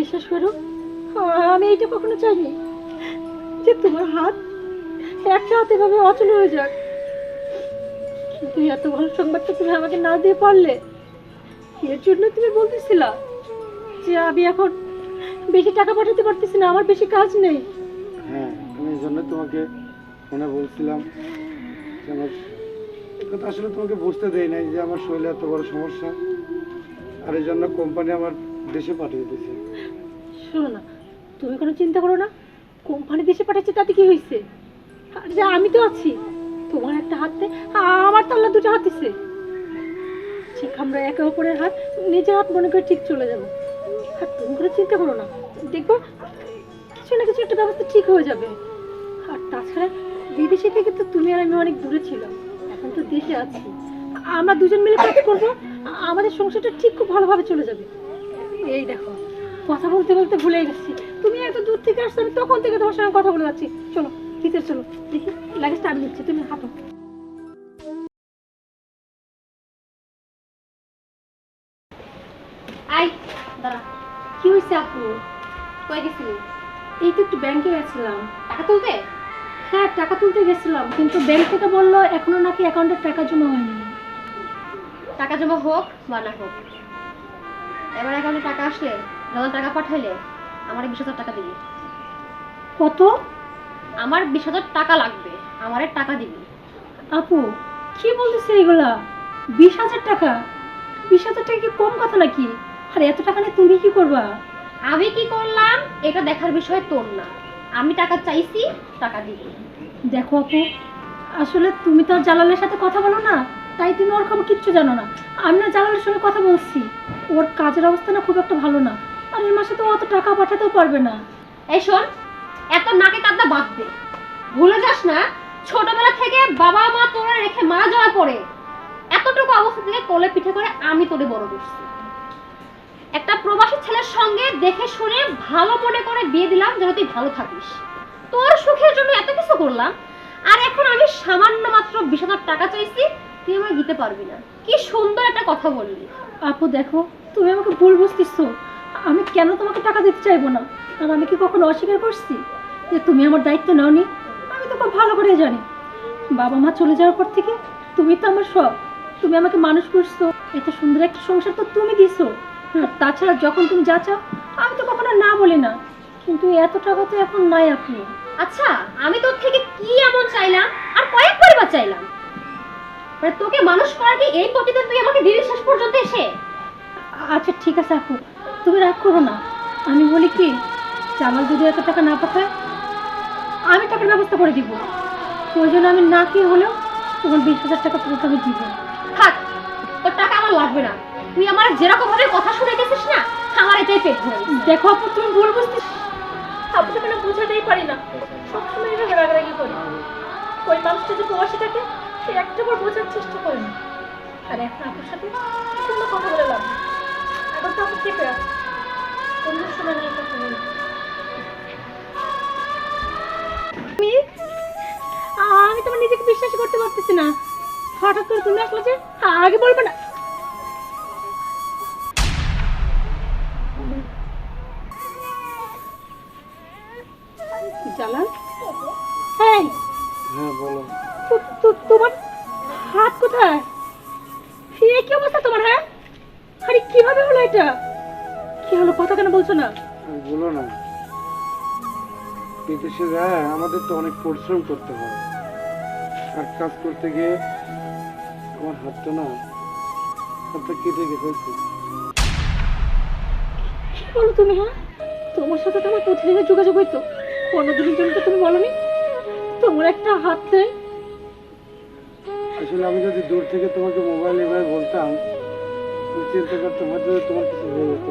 বিশ্বাস করো, আমি এইটা কখনো চাইনি যে তোমার হাত একটা হাতে এভাবে অচল হয়ে যাক। কিন্তু এত ভালো সংবাদটা তুমি আমাকে না দিয়ে পারলে, এর জন্য তুমি বলতেছিলা যে আমি এখন বেশি টাকা পাঠাতে পারতেছি না, আমার বেশি কাজ নেই। হ্যাঁ আমি এই জন্য তোমাকে ফোনে বলছিলাম যে আমার আসলে তোমাকে বুঝতে দেই নাই যে আমার শরীরে এত বড় সমস্যা, আর এই জন্য কোম্পানি আমার দেশে পাঠিয়ে দিয়েছে। শোনো না, তুমি কোনো চিন্তা করো না। কোম্পানি দেশে পাঠাচ্ছে, তাতে কি হয়েছে? যে, আমি তো আছি। তোমার একটা হাতে, আমার তো আল্লাহ দুটো হাত দিছে। ঠিক আমরা একে অপরের হাত, নিজের হাত মনে করে ঠিক চলে যাব। আর তুমি কোনো চিন্তা করো না, দেখব কিছু না কিছু একটা ব্যবস্থা ঠিক হয়ে যাবে। আর তাছাড়া বিদেশে থেকে তো তুমি আর আমি অনেক দূরে ছিলাম। এখন তো দেশে আছি। আমরা দুজন মিলে কাজ করব, আমাদের সংসারটা ঠিক খুব ভালোভাবে চলে যাবে। এই দেখো। কথা বলতে বলতে ভুলে গেছি। তুমি এত দূর থেকে আসছো, আমি তখন থেকে তোমার সঙ্গে কথা বলে যাচ্ছি। চলো ভিতরে চলো। দেখি লাগেজটা আমি নিচ্ছি, তুমি হাঁটো। আই, দাঁড়া। কি হয়েছে আপু? কই গেছিলি? এই তো একটু ব্যাংকে গেছিলাম। টাকা তুলতে? হ্যাঁ টাকা তুলতে গেছিলাম, কিন্তু ব্যাংক থেকে বলল এখনও নাকি অ্যাকাউন্টে টাকা জমা হয়নি। টাকা জমা হোক বা না হোক। এবার অ্যাকাউন্টে টাকা আসলে? যত টাকা পাঠাইলে আমার বিশ হাজার টাকা দিবি। কত? আমার বিশ হাজার টাকা লাগবে আমারে টাকা দিবি। আপু কি বলতেছে এগুলা? বিশ হাজার টাকা? বিশ হাজার টাকা কি কম কথা নাকি? আর এত টাকা নিয়ে তুমি কি করবা? আমি কি করলাম? এটা দেখার বিষয় তোর না। আমি টাকা চাইছি টাকা দিবি। দেখো আপু আসলে তুমি তো আর জালালের সাথে কথা বলো না তাই তুমি ওর খবর কিচ্ছু জানো না। আমি না জালালের সঙ্গে কথা বলছি। ওর কাজের অবস্থা না খুব একটা ভালো না। আর মাসে তো অত টাকা পাঠাতেও পারবে না। এই শোন, এত নাকে কাদা বাদ দে। ভুলে যাস না, ছোটবেলা থেকে বাবা মা তোরা রেখে মারা যাওয়ার পরে এতটুকু অবস্থা থেকে কোলে পিঠে করে আমি তোরে বড় করছি। একটা প্রবাসী ছেলের সঙ্গে দেখে শুনে ভালো মনে করে বিয়ে দিলাম যেন তুই ভালো থাকিস। তোর সুখের জন্য এত কিছু করলাম, আর এখন আমি সামান্য মাত্র বিশ হাজার টাকা চাইছি, তুই আমায় দিতে পারবি না। কি সুন্দর একটা কথা বললি। আপু দেখো, তুমি আমাকে ভুল বুঝতেছো। আমি কেন তোমাকে টাকা দিতে চাইব না? আর আমি কি কখনো অস্বীকার করছি যে তুমি আমার দায়িত্ব নাওনি? আমি তো খুব ভালো করে জানি। বাবা মা চলে যাওয়ার পর থেকে তুমি তো আমার সব। তুমি আমাকে মানুষ করছ। এত সুন্দর একটা সংসার তো তুমি দিছো। আর তাছাড়া যখন তুমি যা চাও আমি তো কখনো না বলি না। কিন্তু এত টাকা তো এখন নাই আপু আচ্ছা আমি তোর থেকে কি এমন চাইলাম? আর কয়েক পরিবার চাইলাম। মানে তোকে মানুষ করার কি এই প্রতিদিন তুই আমাকে দিলি শেষ পর্যন্ত এসে? আচ্ছা ঠিক আছে আপু। তুমি রাগ করো না। আমি বলি কি জামাল যদি এত টাকা না পাঠায় আমি টাকার ব্যবস্থা করে দিব। ওই জন্য আমি না কি হলেও তোমার বিশ হাজার টাকা পুরোটা আমি দিব। থাক তোর টাকা আমার লাগবে না। তুই আমার যেরকম ভাবে কথা শুনে গেছিস না আমার এটাই পেট ভরে দেখো আপু তুমি ভুল বুঝতেছ আপু তো কোনো বুঝাতেই পারি না। সবসময় এভাবে রাগারাগি করি। ওই মানুষটা যে প্রবাসী থাকে সে একটা বার বোঝার চেষ্টা করে না। আর এখন আপুর সাথে কথা বলে লাভ নেই। এখন তো আপু চেপে রাখ অন্য সময় নিয়ে কথা বলি আমি তোমার নিজেকে বিশ্বাস করতে পারতেছি না। হঠাৎ করে তুমি আসলে যে? আগে বলবে না। বিদেশে যায় আমাদের তো অনেক পরিশ্রম করতে হয় আর কাজ করতে গিয়ে আমার হাতটা না হাতটা কেটে গেছে কি। বলো তুমি হ্যাঁ? তোমার সাথে তো আমার প্রতিদিনের যোগাযোগ হইতো অন্যদিনের জন্য তো তুমি বলনি। তোমার একটা হাত নেই। আসলে আমি যদি দূর থেকে তোমাকে মোবাইল এভাবে বলতাম তুমি চিন্তা করতাম হয়তো তোমার কিছু হয়ে যেত।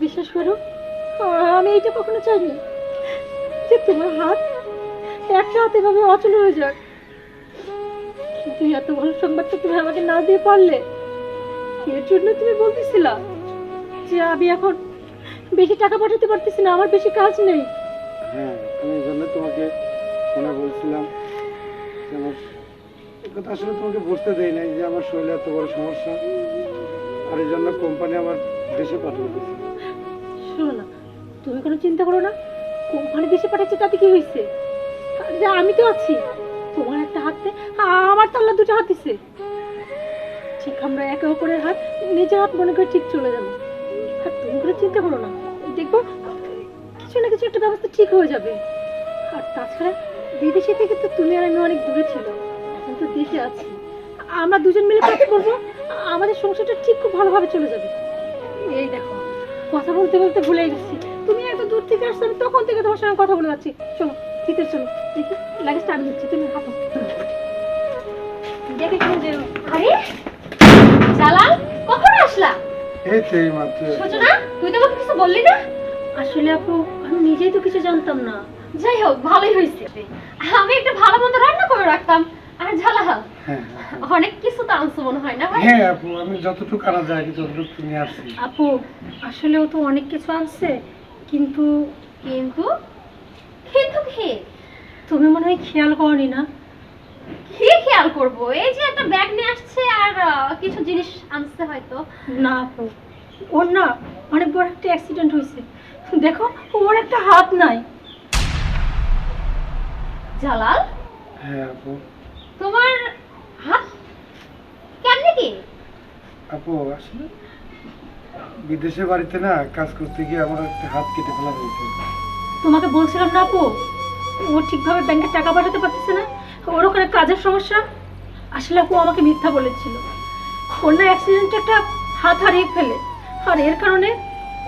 বিশ্বাস করো আমি এইটা কখনো চাইনি যে তোমার হাত একটা হাত এভাবে অচল হয়ে যাক। কিন্তু এত ভালো সংবাদটা তুমি আমাকে না দিয়ে পারলে এর জন্য তুমি বলতেছিলা যে আমি এখন বেশি টাকা পাঠাতে পারতেছি না আমার বেশি কাজ নেই। হ্যাঁ আমি এই জন্য তোমাকে ফোনে বলছিলাম আমার কথা আসলে তোমাকে বুঝতে দেই নাই যে আমার শরীরে এত বড় সমস্যা আর এই জন্য কোম্পানি আমার দেশে পাঠিয়ে দিয়েছে। শোনো না তুমি কোনো চিন্তা করো না। কোম্পানি দেশে পাঠাচ্ছে, তাতে কি হয়েছে? যা আমি তো আছি। তোমার একটা হাতে আমার তাল্লা দুটো হাত দিছে। ঠিক আমরা একে অপরের হাত, নিজের হাত মনে করে ঠিক চলে যাব। আর তুমি কোনো চিন্তা করো না। দেখব কিছু না কিছু একটা ব্যবস্থা ঠিক হয়ে যাবে। আর তাছাড়া বিদেশে থেকে তো তুমি আর আমি অনেক দূরে ছিল এখন তো দেশে আছি। আমরা দুজন মিলে কাজ করব। আমাদের সংসারটা ঠিক খুব ভালোভাবে চলে যাবে। এই দেখো, কথা বলতে বলতে ভুলে গেছি। থেকে আসছো আমি তখন থেকে তোমার সঙ্গে কথা বলে যাচ্ছি। চলো শীতে চলো। দেখি লাগেজটা আমি দিচ্ছি তুমি হাঁটো দেখে কেমন যেও। আরে জালাল কখন আসলা? এই তো এই মাত্র। সূচনা তুই তো আমাকে কিছু বললি না? আসলে আপু আমি নিজেই তো কিছু জানতাম না। যাই হোক ভালোই হয়েছে। আমি একটা ভালো মন্দ রান্না করে রাখতাম। আর জালাল হ্যাঁ হ্যাঁ। অনেক কিছু তো আনছো মনে হয় না ভাই? হ্যাঁ আপু আমি যতটুকু আনা যায় ততটুকু তুমি আসছি আপু আসলেও তো অনেক কিছু আনছে। কিন্তু কিন্তু? কিন্তু কি? তুমি মনে হয় খেয়াল করনি না? কি খেয়াল করব? এই যে একটা ব্যাগ নিয়ে আসছে আর কিছু জিনিস আনছে হয়তো। না আপু ওর না অনেক বড় একটা অ্যাক্সিডেন্ট হয়েছে। দেখো ওর একটা হাত নাই। জালাল? হ্যাঁ আপু। তোমার হাত কেমনে কি? আপু আসলে বিদেশে বাড়িতে না কাজ করতে গিয়ে আমার একটা হাত কেটে ফেলা হয়েছে। তোমাকে বলছিলাম না আপু ও ঠিকভাবে ব্যাংকে টাকা পাঠাতে পারতেছে না ওর ওখানে কাজের সমস্যা। আসলে আপু আমাকে মিথ্যা বলেছিল। ওর না অ্যাক্সিডেন্টে একটা হাত হারিয়ে ফেলে। আর এর কারণে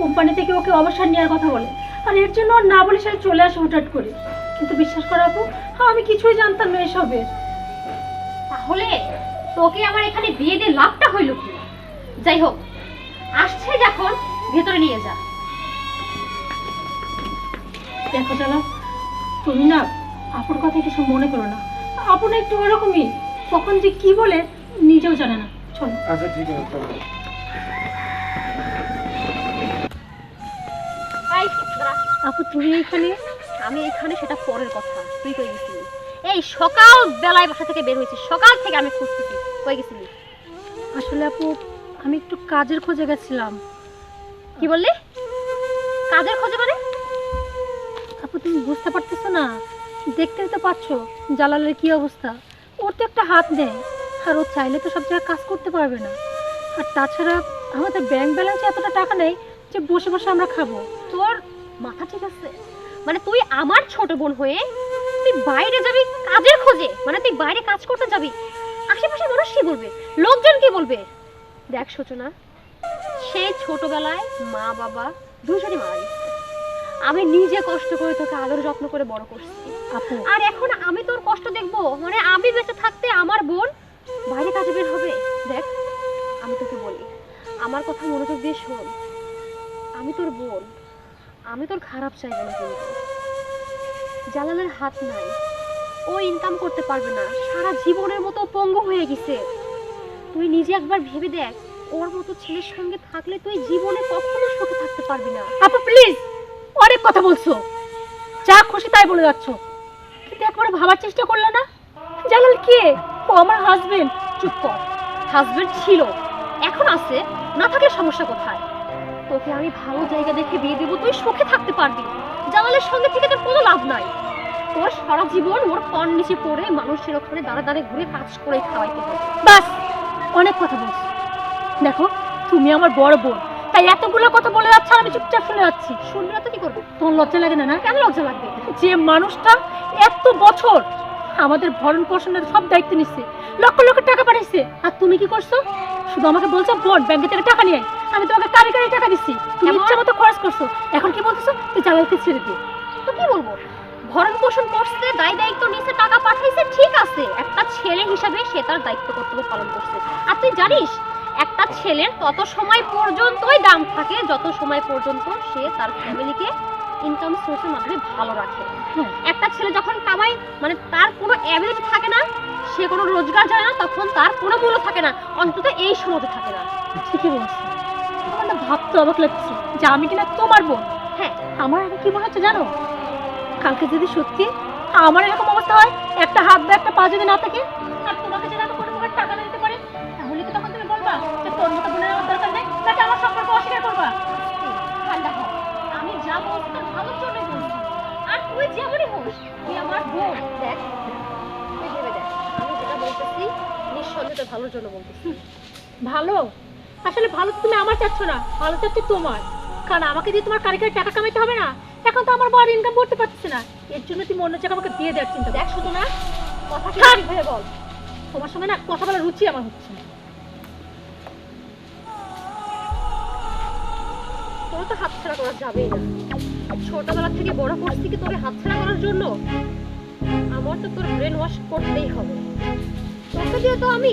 কোম্পানি থেকে ওকে অবসর নেওয়ার কথা বলে। আর এর জন্য ওর না বলে সে চলে আসে হুটহাট করে। কিন্তু বিশ্বাস করো আপু হ্যাঁ আমি কিছুই জানতাম না এসবের। তাহলে তোকে আমার এখানে বিয়ে দিয়ে লাভটা হইল কি? যাই হোক আসছে যখন ভেতরে নিয়ে যা। দেখো চালা তুমি না আপুর কথা কিছু মনে করো না। আপু না একটু ওরকমই কখন যে কি বলে নিজেও জানে না। চলো। আচ্ছা ঠিক আছে চলো। আপু তুমি এখানে? আমি এখানে সেটা পরের কথা। তুই কই গেছিলি? এই সকাল বেলায় বাসা থেকে বের হয়েছি। সকাল থেকে আমি খুঁজতেছি। কই গেছিলি? আসলে আপু আমি একটু কাজের খোঁজে গেছিলাম। কি বললি? কাজের খোঁজে মানে? আপু, তুমি বুঝতে পারতেছো না। দেখতেই তো পাচ্ছ জালালের কি অবস্থা। ওর তো একটা হাত নেই, আর ও চাইলে তো সব জায়গায় কাজ করতে পারবে না। আর তাছাড়া আমাদের ব্যাংক ব্যালেন্সে এতটা টাকা নেই যে বসে বসে আমরা খাব। তোর মাথা ঠিক আছে? মানে তুই আমার ছোট বোন হয়ে তুই বাইরে যাবি কাজের খোঁজে? মানে তুই বাইরে কাজ করতে যাবি? আশেপাশে মানুষ কি বলবে? লোকজন কি বলবে? দেখ সূচনা সেই ছোটবেলায় মা বাবা দুজনই মারা গেছে। আমি নিজে কষ্ট করে তোকে আদর যত্ন করে বড় করছি। আপু। আর এখন আমি তোর কষ্ট দেখব। মানে আমি বেঁচে থাকতে আমার বোন বাইরে কাজে বের হবে। দেখ আমি তোকে বলি আমার কথা মনোযোগ দিয়ে শোন। আমি তোর বোন। আমি তোর খারাপ চাইব না কিন্তু। জালালের হাত নাই। ও ইনকাম করতে পারবে না। সারা জীবনের মতো পঙ্গু হয়ে গেছে। তুই নিজে একবার ভেবে দেখ ওর মতো ছেলের সঙ্গে থাকলে তুই জীবনে কখনো সুখে থাকতে পারবি না। আপু প্লিজ অনেক কথা বলছো। যা খুশি তাই বলে যাচ্ছ। কিন্তু একবারে ভাবার চেষ্টা করলে না? জালাল কে? ও আমার হাজবেন্ড চুপ কর। হাজবেন্ড ছিল। এখন আছে। না থাকলে সমস্যা কোথায়? তোকে আমি ভালো জায়গা দেখে বিয়ে দেবো তুই সুখে থাকতে পারবি। জামালের সঙ্গে থেকে তোর কোনো লাভ নাই। তোর সারা জীবন ওর পণ নিচে পড়ে মানুষের ওখানে দাঁড়া দাঁড়ে ঘুরে কাজ করে খাওয়াইতে হবে। বাস। অনেক কথা বলছো। দেখো তুমি আমার বড় বোন। তাই এতগুলো কথা বলে যাচ্ছে আমি চুপচাপ শুনে যাচ্ছি। শুনবি না তো কি করব? তোমার লজ্জা লাগে না না? কেন লজ্জা লাগবে? যে মানুষটা এত বছর আমাদের ভরণ পোষণের সব দায়িত্ব নিচ্ছে লক্ষ লক্ষ টাকা পাঠিয়েছে। আর তুমি কি করছ? শুধু আমাকে বলছো বোন ব্যাংকে থেকে টাকা নিয়ে আমি তোমাকে কারি কারি টাকা দিচ্ছি তুমি? ইচ্ছা মতো খরচ করছ। এখন কি বলতেছো? তুই জালালকে ছেড়ে দে। তো কি বলব? ভরণ পোষণ করছে দায় দায়িত্ব নিচে টাকা পাঠাইছে ঠিক আছে। একটা ছেলে হিসাবে সে তার দায়িত্ব কর্তব্য পালন করছে। আর তুই জানিস একটা ছেলের তত সময় পর্যন্তই দাম থাকে যত সময় পর্যন্ত সে তার ফ্যামিলিকে ইনকাম সোর্সের মাধ্যমে ভালো রাখে। একটা ছেলে যখন কামাই মানে তার কোনো অ্যাবিলিটি থাকে না সে কোনো রোজগার জানে না তখন তার কোনো মূল্য থাকে না অন্তত এই সময়তে থাকে না। ঠিকই বলছো। আমার না ভাবতে অবাক লাগছে যে আমি কিনা তোমার বোন। হ্যাঁ। আমার কি মনে হচ্ছে জানো? কালকে যদি সত্যি আমার এরকম অবস্থা হয়, একটা হাত বা একটা পা যদি না থাকে তোমাকে আমি টাকা দিতে তখন তুমি বলবা দরকার নেই? আমার করবা? আমি আর তুই তুই আমার ভালো? আসলে ভালো তুমি আমার চাচ্ছ না, ভালো চাচ্ছ তোমার। কারণ আমাকে দিয়ে তোমার কারিগরি টাকা কামাইতে হবে না? এখন তো আমার বড় ইনকাম করতে পারছে না। এর জন্য তুমি অন্য জায়গায় আমাকে দিয়ে দেওয়ার চিন্তা। দেখ শুধু না কথা। ঠিকভাবে বল। তোমার সঙ্গে না কথা বলার রুচি আমার হচ্ছে না। তোর তো হাতছাড়া করা যাবেই না। ছোটবেলা থেকে বড় করছি কি তোকে হাতছাড়া করার জন্য? আমার তো তোর ব্রেন ওয়াশ করতেই হবে। তোকে দিয়ে তো আমি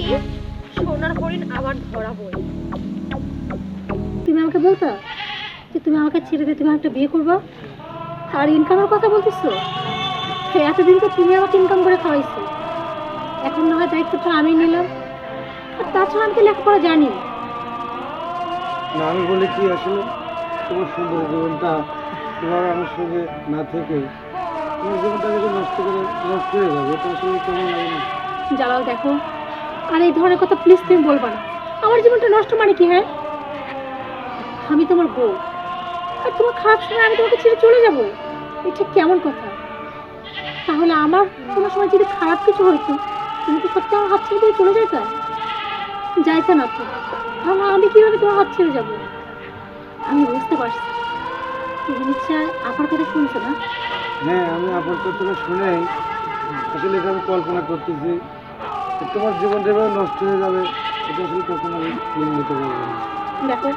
সোনার হরিণ আবার ধরাবই তুমি আমাকে বলতা যে তুমি আমাকে ছেড়ে দিয়ে তুমি একটা বিয়ে করবা? আর ইনকামের কথা বলতেছো? তো এতদিন তো তুমি আমাকে ইনকাম করে খাওয়াইছো। এখন না হয় দায়িত্বটা আমি নিলাম। আর তাছাড়া আমি তো লেখাপড়া জানি না। আমি বলি কি আসলে? তোমার সুন্দর জীবনটা তোমার আমার সঙ্গে না থেকে তোমার জীবনটা যদি নষ্ট করে নষ্ট হয়ে যাবে এটা আসলে কেমন লাগে না? জ্বালাও দেখো আর এই ধরনের কথা প্লিজ তুমি বলবা না। আমার জীবনটা নষ্ট মানে কি হ্যাঁ? আমি তোমার বউ। আর তোমার খারাপ সময় আমি তোমাকে ছেড়ে চলে যাব? এটা কেমন কথা? তাহলে আমার কোনো সময় যদি খারাপ কিছু হইতো তুমি কি সত্যি আমার হাত ছেড়ে দিয়ে চলে যাইতে? যাইতে না তো। তাহলে আমি কীভাবে তোমার হাত ছেড়ে যাব? আমি বুঝতে পারছি। তুমি নিশ্চয় আপার কথা শুনছো না? হ্যাঁ আমি আপনার কথাটা শুনেই আসলে এটা আমি কল্পনা করতেছি তোমার জীবনটা এভাবে নষ্ট হয়ে যাবে এটা আসলে কখনো আমি মেনে নিতে পারব না। দেখো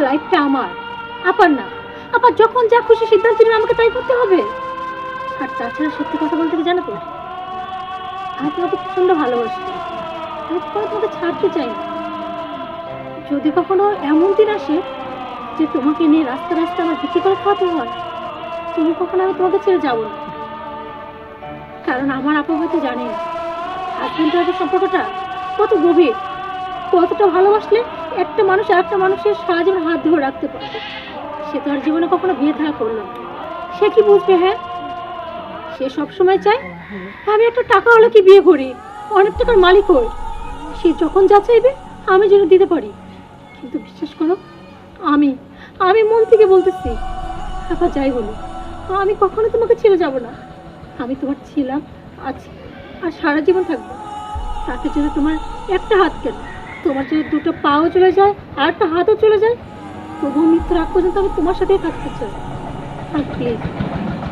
লাইফটা আমার আপার না। আপার যখন যা খুশি সিদ্ধান্ত নেবে আমাকে তাই করতে হবে। আর তাছাড়া সত্যি কথা বলতে কি জানো তো? আমি তোমাকে প্রচণ্ড ভালোবাসি। আমি কখনো তোমাকে ছাড়তে চাই না। যদি কখনো এমন দিন আসে যে তোমাকে নিয়ে রাস্তা রাস্তা আমার বিক্রি করে খাওয়াতে হয়, তুমি কখনো আমি তোমাকে ছেড়ে যাব না। কারণ আমার আপা হয়তো জানে না। হাজবেন্ড ওয়াইফের সম্পর্কটা কত গভীর, কতটা ভালোবাসলে একটা মানুষ আর একটা মানুষের সারা জীবন হাত ধরে রাখতে পারে সে তো আর জীবনে কখনো বিয়ে থাকা করল সে কি বুঝবে হ্যাঁ? সে সব সময় চায়, আমি একটা টাকা হলে কি বিয়ে করি, অনেক টাকার মালিক হই। সে যখন যা চাইবে, আমি যেন দিতে পারি। কিন্তু বিশ্বাস করো, আমি আমি মন থেকে বলতেছি, আপা, যাই বলো, আমি কখনো তোমাকে ছেড়ে যাব না। আমি তোমার ছিলাম, আছি, আর সারা জীবন থাকব। তাতে যদি তোমার একটা হাত কেন তোমার যদি দুটো পাও চলে যায় আর একটা হাতও চলে যায় তবুও মৃত্যুর আগ পর্যন্ত আমি তোমার সাথেই থাকতে চাই। আর প্লিজ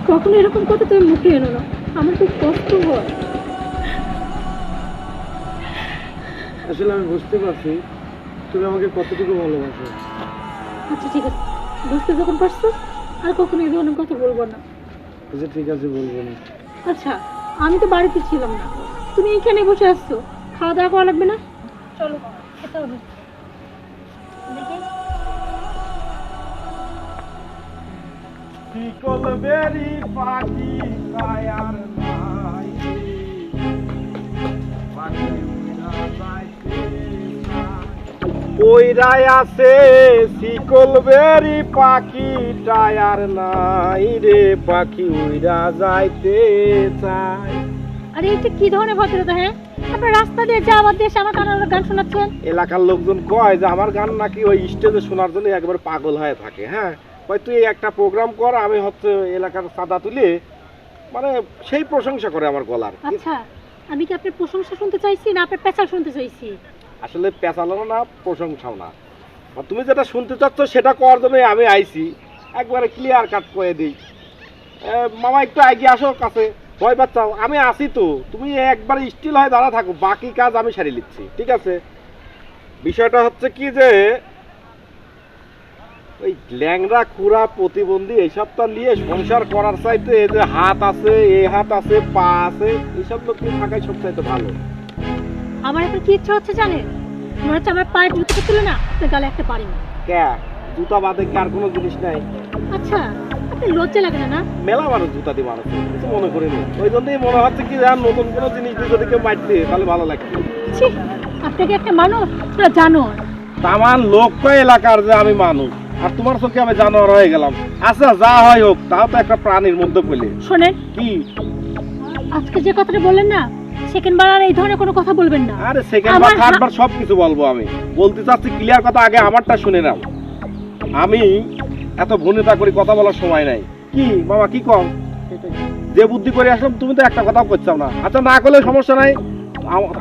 কখনো এরকম কথা তুমি মুখে এনো না। আমার খুব কষ্ট হয়। আসলে আমি বুঝতে পারছি তুমি আমাকে কতটুকু ভালোবাসো। আচ্ছা ঠিক আছে। বুঝতে যখন পারছ আর কখনো এই ধরনের কথা বলব না। আচ্ছা ঠিক আছে বলব না। আচ্ছা আমি তো বাড়িতে ছিলাম না। তুমি এখানে বসে আসছো খাওয়া দাওয়া করা লাগবে না? চলো খেতে হবে। শিকল বেরি পাখি? কায়ার নাই। কইরাই আছে শিকল বেরি পাখি? টায়ার নাই রে পাখি উইরা যাইতে চায়। আরে এটা কি ধরনের ভদ্রতা হ্যাঁ? আপনার রাস্তা দিয়ে যাওয়ার দিয়ে এসে আমার কানার গান শোনাচ্ছেন? এলাকার লোকজন কয় যে আমার গান নাকি ওই স্টেজে শোনার জন্য একবার পাগল হয়ে থাকে হ্যাঁ? কয় তুই একটা প্রোগ্রাম কর আমি হচ্ছে এলাকার চাঁদা তুলে মানে সেই প্রশংসা করে আমার গলার। আচ্ছা আমি কি আপনার প্রশংসা শুনতে চাইছি না আপনার পেঁচাল শুনতে চাইছি? আসলে পেঁচালো না প্রশংসাও না। আর তুমি যেটা শুনতে চাচ্ছ সেটা করার জন্য আমি আইছি। একবারে ক্লিয়ার কাট করে দিই। মামা একটু এগিয়ে আসো কাছে। ভয় পাচ্ছাও আমি আসি তো। তুমি একবার স্টিল হয়ে দাঁড়া থাকো বাকি কাজ আমি সারি নিচ্ছি ঠিক আছে? বিষয়টা হচ্ছে কি যে ওই ল্যাংড়া খুরা প্রতিবন্ধী এইসব তো নিয়ে সংসার করার চাইতে এই যে হাত আছে এই হাত আছে পা আছে এইসব লোক নিয়ে থাকাই সব চাইতে ভালো। আমার এখন কি ইচ্ছা হচ্ছে জানেন? মনে হচ্ছে আমার পায়ের জুতোটা তুলে না আপনার গালে একটা পারি না কে? জুতা বাদে কি আর কোনো জিনিস নাই? আচ্ছা আপনার লজ্জা লাগে না না? মেলা মানুষ জুতা দিয়ে মানুষ কিছু মনে করিনি ওই জন্যই মনে হচ্ছে কি আর নতুন কোনো জিনিস দিয়ে যদি কেউ মারতে তাহলে ভালো লাগবে আপনাকে একটা মানুষ? জানো তামান লোক এলাকার যে আমি মানুষ? আর তোমার চোখে আমি জানোয়ার হয়ে গেলাম। আচ্ছা যা হয় হোক তাও তো একটা প্রাণীর মধ্যে পেলে শোনেন। কি? আজকে যে কথাটা বললেন না সেকেন্ড বার আর এই ধরনের কোনো কথা বলবেন না। আরে সেকেন্ড বার আমার থার্ড বার সব কিছু বলব আমি। বলতে চাচ্ছি ক্লিয়ার কথা আগে আমারটা শুনে নাও। আমি এত ভনিতা করি কথা বলার সময় নাই। কি মামা কি কম? যে বুদ্ধি করে আসলাম তুমি তো একটা কথাও করছাও না। আচ্ছা না করলে সমস্যা নাই।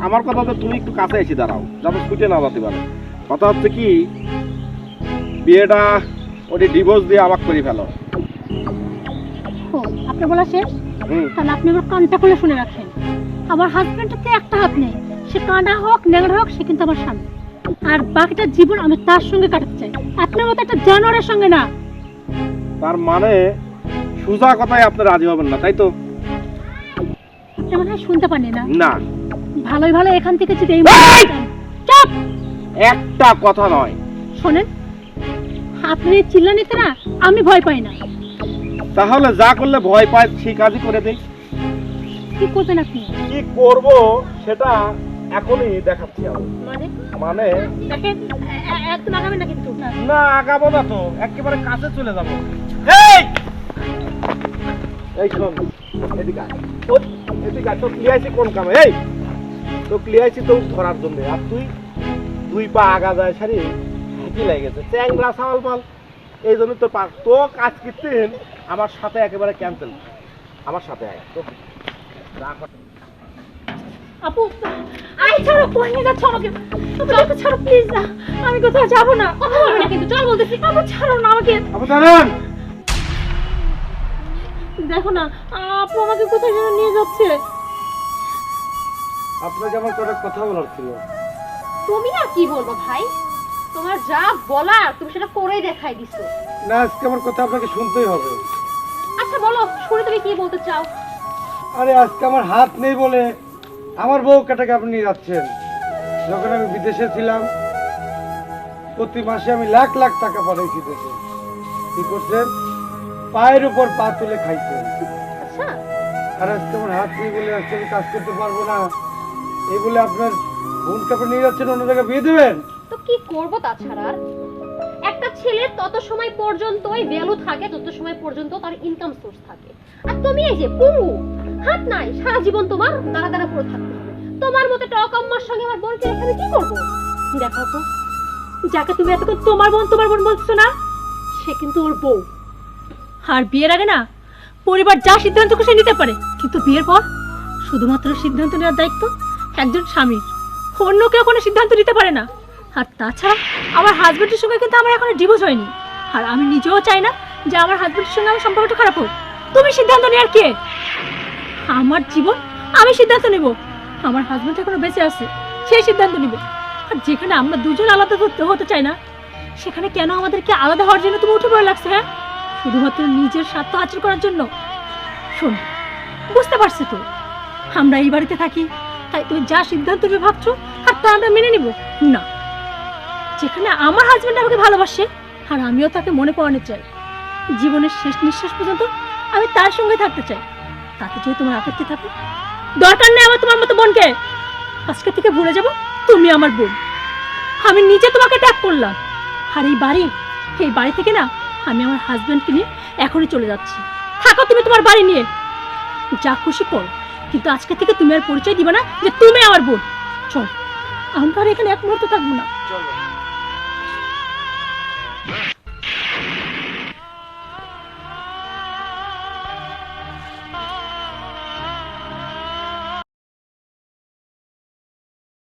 আমার কথা তো তুমি একটু কাছে এসে দাঁড়াও যাতে ছুটে না যেতে পারে। কথা হচ্ছে কি বিয়েটা ওটি ডিভোর্স দিয়ে আমাকে করে ফেলো। ও আপনার বলা শেষ? তাহলে আপনি এবার কানটা খুলে শুনে রাখেন। আমার হাজবেন্ডের তো একটা হাত নেই। সে কানা হোক ন্যাংরা হোক সে কিন্তু আমার স্বামী। আর বাকিটা জীবন আমি তার সঙ্গে কাটাতে চাই। আপনার মতো একটা জানোয়ারের সঙ্গে না। তার মানে সোজা কথায় আপনি রাজি হবেন না তাই তো? আপনি মনে হয় শুনতে পারেন না? না। ভালোই ভালো এখান থেকে যদি এই! একটা কথা নয়। শোনেন। আপনি চিল্লানিতে না আমি ভয় পাই না। তাহলে যা করলে ভয় পায় সেই কাজই করে দেই। কি করবেন আপনি? কি করব সেটা এখনই দেখাচ্ছি আমি। মানে? মানে? দেখেন এ- এ- একদম আগাবেন না কিন্তু? না না আগাবো না তো একেবারে কাছে চলে যাব। এই! এই শোন এদিকে ও, এদিকে তো ক্লিয়াইছি কোন কামে? এই! তো ক্লিয়াইছি তো ধরার জন্য। আর তুই দুই পা আগা যায় সারি কি লেগেছে চ্যাংরা সাওয়াল মাল এই জন্য তো পার তো কাজ করতেন আমার সাথে একেবারে ক্যান্সেল আমার সাথে আয়। তো আপু আই ছাড়ো কই নিয়ে যাচ্ছ আমাকে? আমাকে ছাড়ো প্লিজ না। আমি কোথাও যাব না। কথা বলবে না কিন্তু চল বলতেছি। আপু ছাড়ো না আমাকে। আপু দাঁড়ান। দেখো না আপু আমাকে কোথায় যেন নিয়ে যাচ্ছে? আপনাকে আমার কথা বলার ছিল। তুমি আর কি বলব ভাই? তোমার যা বলার তুমি সেটা করেই দেখাই দিছো। না আজকে আমার কথা আপনাকে শুনতেই হবে। আচ্ছা বলো শুনে তুমি কি বলতে চাও? আরে আজকে আমার হাত নেই বলে আমার বউ কাটাকে আপনি নিয়ে যাচ্ছেন। যখন আমি বিদেশে ছিলাম প্রতি মাসে আমি লাখ লাখ টাকা পাঠাইছি দেশে। কি করছেন? পায়ের উপর পা তুলে খাইছেন। আচ্ছা। আর আজকে আমার হাত নেই বলে আজকে আমি কাজ করতে পারব না। এই বলে আপনার বোনকে আপনি নিয়ে যাচ্ছেন অন্য জায়গায় বিয়ে দেবেন? কি করব তাছাড়া? একটা ছেলের তত সময় পর্যন্তই ভ্যালু থাকে, তত সময় পর্যন্ত তার ইনকাম সোর্স থাকে। আর তুমি এই যে পুরু, হাত নাই, সারা জীবন তোমার দাঁড়া দাঁড়া পড়ে থাকতে হবে। তোমার মতো টকম্মার সঙ্গে আমার বোনকে রেখে আমি কি করব? দেখো আপু যাকে তুমি এতক্ষণ তোমার বোন তোমার বোন বলছো না, সে কিন্তু ওর বউ। আর বিয়ের আগে না, পরিবার যা সিদ্ধান্ত খুশি নিতে পারে, কিন্তু বিয়ের পর শুধুমাত্র সিদ্ধান্ত নেওয়ার দায়িত্ব একজন স্বামীর। অন্য কেউ কোনো সিদ্ধান্ত নিতে পারে না। আর তাছাড়া আমার হাজব্যান্ডের সঙ্গে কিন্তু আমার এখনও ডিভোর্স হয়নি। আর আমি নিজেও চাই না যে আমার হাজব্যান্ডের সঙ্গে আমার সম্পর্কটা খারাপ হোক। তুমি সিদ্ধান্ত নেওয়ার কে? আমার জীবন আমি সিদ্ধান্ত নেব। আমার হাজবেন্ড এখনও বেঁচে আছে সেই সিদ্ধান্ত নেবে। আর যেখানে আমরা দুজন আলাদা হতে হতে চাই না, সেখানে কেন আমাদেরকে আলাদা হওয়ার জন্য তুমি উঠে পড়ে লাগছে হ্যাঁ? শুধুমাত্র নিজের স্বার্থ হাসিল করার জন্য। শোন, বুঝতে পারছি তো, আমরা এই বাড়িতে থাকি, তাই তুমি যা সিদ্ধান্ত ভাবছ, আর তা আমরা মেনে নিব। না। যেখানে আমার হাজবেন্ড আমাকে ভালোবাসে, আর আমিও তাকে মনে পড়ানো চাই। জীবনের শেষ নিঃশ্বাস পর্যন্ত আমি তার সঙ্গে থাকতে চাই। তাতে যদি তোমার আপত্তি থাকে, দরকার নেই আমার তোমার মতো বোনকে। আজকে থেকে ভুলে যাব, তুমি আমার বোন। আমি নিজে তোমাকে ত্যাগ করলাম। আর এই বাড়ি এই বাড়ি থেকে না, আমি আমার হাজব্যান্ডকে নিয়ে এখনই চলে যাচ্ছি। থাকো তুমি তোমার বাড়ি নিয়ে। যা খুশি করো, কিন্তু আজকে থেকে তুমি আর পরিচয় দিবে না যে তুমি আমার বোন। চল, আমরা এখানে এক মুহূর্ত থাকব না। চলো।